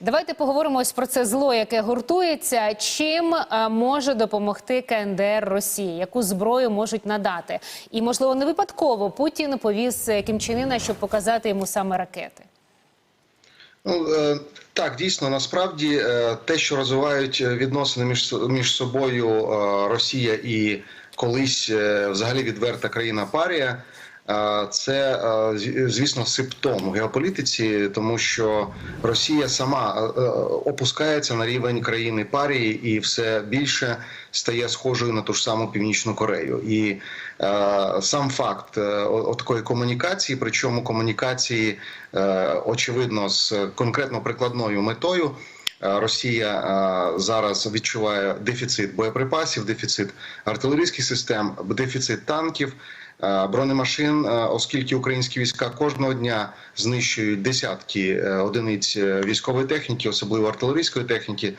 Давайте поговоримо ось про це зло, яке гуртується. Чим е, може допомогти КНДР Росії? Яку зброю можуть надати? І можливо не випадково Путін повіз е, Кімчинина, щоб показати йому саме ракети. Ну е, так, дійсно, насправді те, що розвивають відносини між між собою Росія і колись взагалі відверта країна Парія. Е, Це е, звісно симптом у геополітиці, тому що Росія сама е, опускається на рівень країни парії і все більше стає схожою на ту ж саму північну Корею. І сам факт такої комунікації, причому комунікації очевидно з конкретно прикладною метою. Росія зараз відчуває дефіцит боєприпасів, дефіцит артилерійських систем, дефіцит танків, бронемашин, е, оскільки українські війська кожного дня знищують десятки е, одиниць е, військової техніки, особливо артилерійської техніки.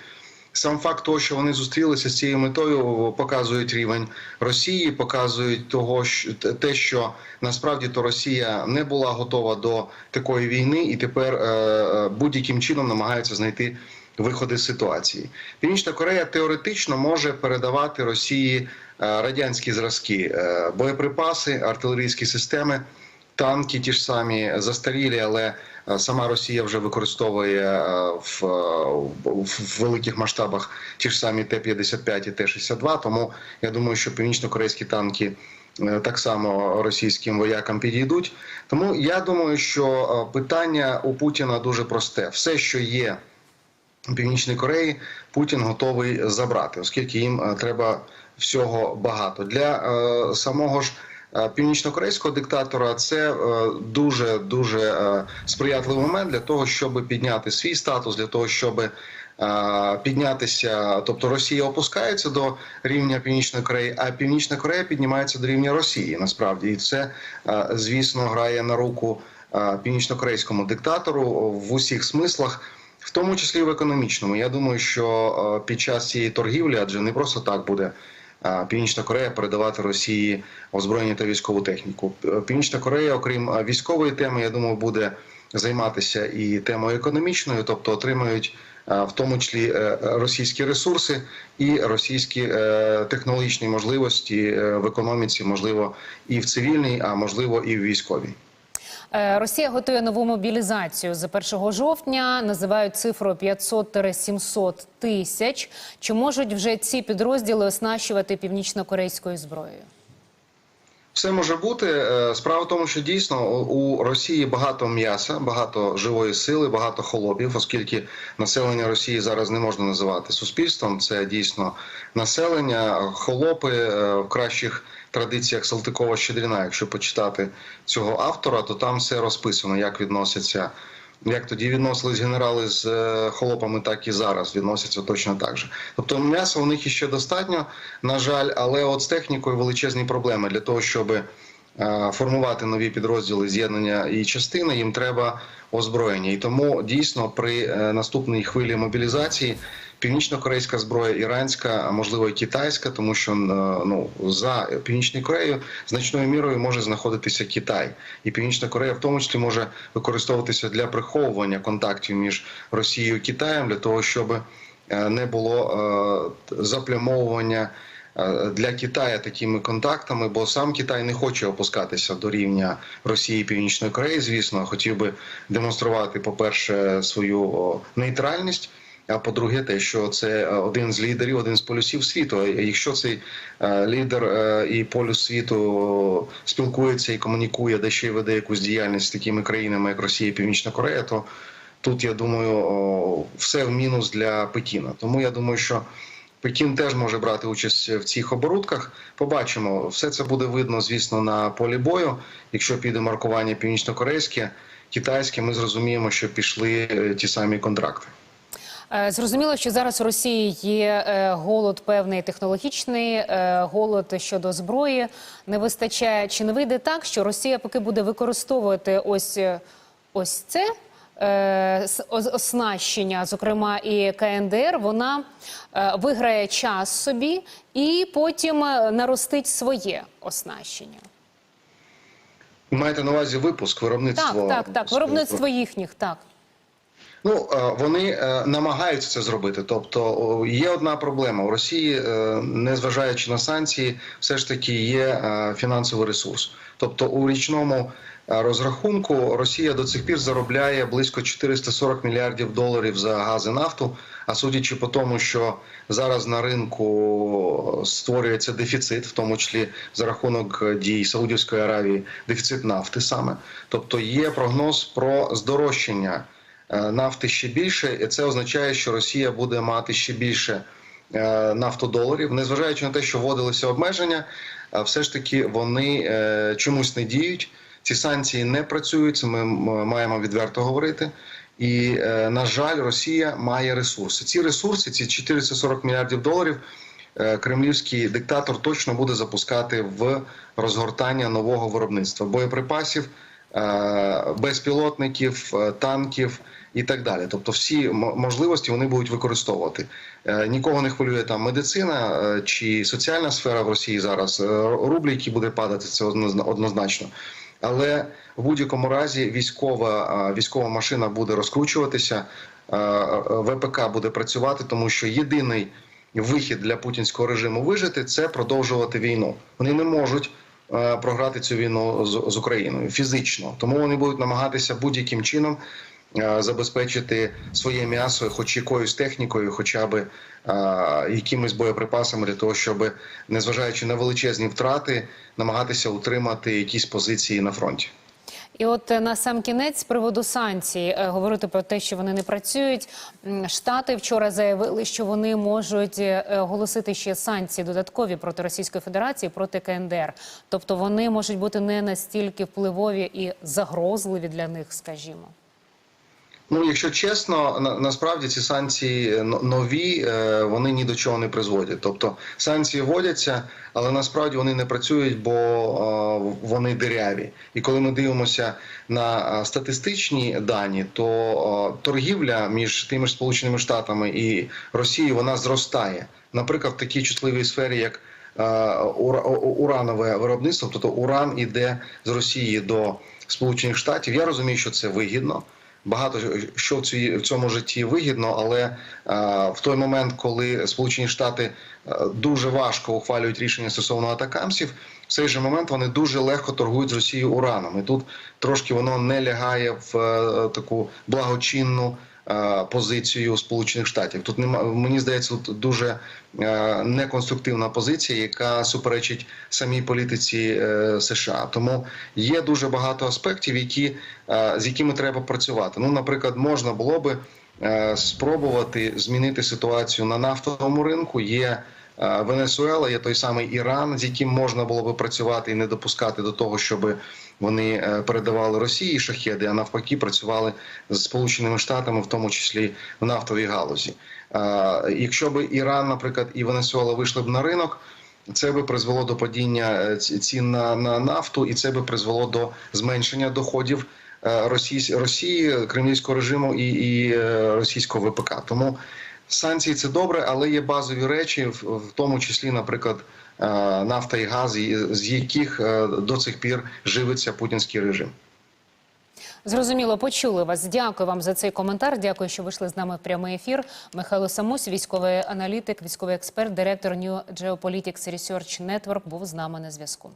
Сам факт того, що вони зустрілися з цією метою, показують рівень Росії, показують того, що те, що насправді то Росія не була готова до такої війни, і тепер е, е, будь-яким чином намагається знайти виходи з ситуації. Північна Корея теоретично може передавати Росії е, радянські зразки, е, боєприпаси, артилерійські системи. Танки ті ж самі застарілі, але е, сама Росія вже використовує е, в, е, в великих масштабах ті ж самі Т-55 і Т-62. Тому я думаю, що північно-корейські танки е, так само російським воякам підійдуть. Тому я думаю, що е, питання у Путіна дуже просте: все, що є у Північної Кореї, Путін готовий забрати, оскільки їм е, треба всього багато для е, самого ж. е, Північно-корейського диктатора це дуже дуже е, сприятливий момент для того, щоб підняти свій статус, для того, щоб е, піднятися. Тобто Росія опускається до рівня Північної Кореї, а Північна Корея піднімається до рівня Росії. Насправді, і це е, звісно грає на руку е, північно-корейському диктатору в усіх смислах. В тому числі в економічному. Я думаю, що е, під час цієї торгівлі, адже не просто так буде е, Північна Корея передавати Росії озброєння та військову техніку. Північна Корея, окрім е, військової теми, я думаю, буде займатися і темою економічною, тобто отримають е, в тому числі е, російські ресурси і російські е, технологічні можливості е, в економіці, можливо, і в цивільній, а можливо, і в військовій. Е, Росія готує нову мобілізацію з 1 жовтня. Називають цифру 500-700 тисяч. Чи можуть вже ці підрозділи оснащувати північно-корейською зброєю? Все може бути. Е, Справа в тому, що дійсно у Росії багато м'яса, багато живої сили, багато холопів, оскільки населення Росії зараз не можна називати суспільством. Це дійсно населення, холопи е, в кращих традиціях Салтикова Щедріна. Якщо почитати цього автора, то там все розписано, як відносяться. Як тоді відносились генерали з е, холопами, так і зараз відносяться точно так же. Тобто м'яса у них іще достатньо, на жаль, але от з технікою величезні проблеми для того, щоб е, формувати нові підрозділи з'єднання і частини, їм треба озброєння. І тому дійсно при е, наступній хвилі мобілізації північно-корейська зброя, іранська, а можливо і китайська, тому що е, ну за північною Кореєю значною мірою може знаходитися Китай, і Північна Корея в тому числі може використовуватися для приховування контактів між Росією і Китаєм для того, щоб е, не було е, заплямовування для Китаю такими контактами, бо сам Китай не хоче опускатися до рівня Росії і Північної Кореї. Звісно, хотів би демонструвати, по-перше, свою нейтральність. А по-друге, те, що це е, один з лідерів, один з полюсів світу. Якщо цей е, лідер е, і полюс світу спілкується і комунікує, де ще й веде якусь діяльність з такими країнами, як Росія і Північна Корея, то тут я думаю, все в мінус для Пекіна. Тому я думаю, що Пекін теж може брати участь в цих оборудках. Побачимо, все це буде видно, звісно, на полі бою. Якщо піде маркування північно-корейське, китайське, ми зрозуміємо, що пішли ті самі контракти. Е, Зрозуміло, що зараз у Росії є е, голод певний технологічний, е, голод щодо зброї не вистачає. Чи не вийде так, що Росія поки буде використовувати ось, ось це оснащення, зокрема і КНДР, вона виграє час собі і потім наростить своє оснащення? Маєте на увазі випуск, виробництво? Так, так, так. Виробництво їхніх, так. Ну е, вони е, намагаються це зробити. Тобто є одна проблема у Росії, е, незважаючи на санкції, все ж таки є фінансовий ресурс. Тобто у річному розрахунку Росія до цих пір заробляє близько 440 мільярдів доларів за газ і нафту. А судячи по тому, що зараз на ринку створюється дефіцит, в тому числі за рахунок дій Саудівської Аравії, дефіцит нафти саме. Тобто є прогноз про здорожчання нафти ще більше, і це означає, що Росія буде мати ще більше е, нафтодоларів, незважаючи на те, що вводилися обмеження, а все ж таки вони е, чомусь не діють. Ці санкції не працюють. Це ми маємо відверто говорити. І е, на жаль, Росія має ресурси. Ці ресурси, ці 440 мільярдів доларів. е, Кремлівський диктатор точно буде запускати в розгортання нового виробництва боєприпасів, е, безпілотників, е, танків і так далі. Тобто, всі можливості вони будуть використовувати. Е, Нікого не хвилює там медицина е, чи соціальна сфера в Росії зараз. Е, Рубль, який буде падати, це однозначно. Але в будь-якому разі військова, е, військова машина буде розкручуватися, е, е, ВПК буде працювати, тому що єдиний вихід для путінського режиму вижити це продовжувати війну. Вони не можуть е, програти цю війну з, з Україною фізично, тому вони будуть намагатися будь-яким чином е, забезпечити своє м'ясо, хоч якоюсь технікою, хоча б е, якимись боєприпасами для того, щоб, незважаючи на величезні втрати, намагатися утримати якісь позиції на фронті. І от е, на сам кінець з приводу санкцій е, говорити про те, що вони не працюють. Штати вчора заявили, що вони можуть е, оголосити ще санкції додаткові проти Російської Федерації, проти КНДР. Тобто вони можуть бути не настільки впливові і загрозливі для них, скажімо. Ну, якщо чесно, на, насправді ці санкції е, нові, е, вони ні до чого не призводять. Тобто санкції вводяться, але насправді вони не працюють, бо е, вони диряві. І коли ми дивимося на е, статистичні дані, то е, торгівля між тими ж Сполученими Штатами і Росією вона зростає. Наприклад, в такій чутливій сфері, як е, уранове виробництво, тобто уран іде з Росії до Сполучених Штатів. Я розумію, що це вигідно. Багато що в цій в цьому житті вигідно, але е, в той момент, коли Сполучені Штати е, дуже важко ухвалюють рішення стосовно атакамсів, в цей же момент вони дуже легко торгують з Росією ураном. І тут трошки воно не лягає в е, таку благочинну позицію Сполучених Штатів. Тут нема мені здається, тут дуже е, неконструктивна позиція, яка суперечить самій політиці е, США. Тому є дуже багато аспектів, які е, з якими треба працювати. Ну, наприклад, можна було би е, спробувати змінити ситуацію на нафтовому ринку. Є е, Венесуела, є той самий Іран, з яким можна було би працювати і не допускати до того, щоб вони е, передавали Росії шахеди, а навпаки, працювали з Сполученими Штатами, в тому числі в нафтовій галузі. Е, Якщо б Іран, наприклад, і Венесуела вийшли б на ринок. Це би призвело до падіння е, цін на, на нафту, і це би призвело до зменшення доходів е, Росії, Росії кремлівського режиму і, і е, російського ВПК. Тому санкції це добре, але є базові речі, в, тому числі, наприклад, е, нафта і газ, з яких е, до цих пір живиться путінський режим. Зрозуміло, почули вас. Дякую вам за цей коментар. Дякую, що вийшли з нами в прямий ефір. Михайло Самусь, військовий аналітик, військовий експерт, директор New Geopolitics Research Network, був з нами на зв'язку.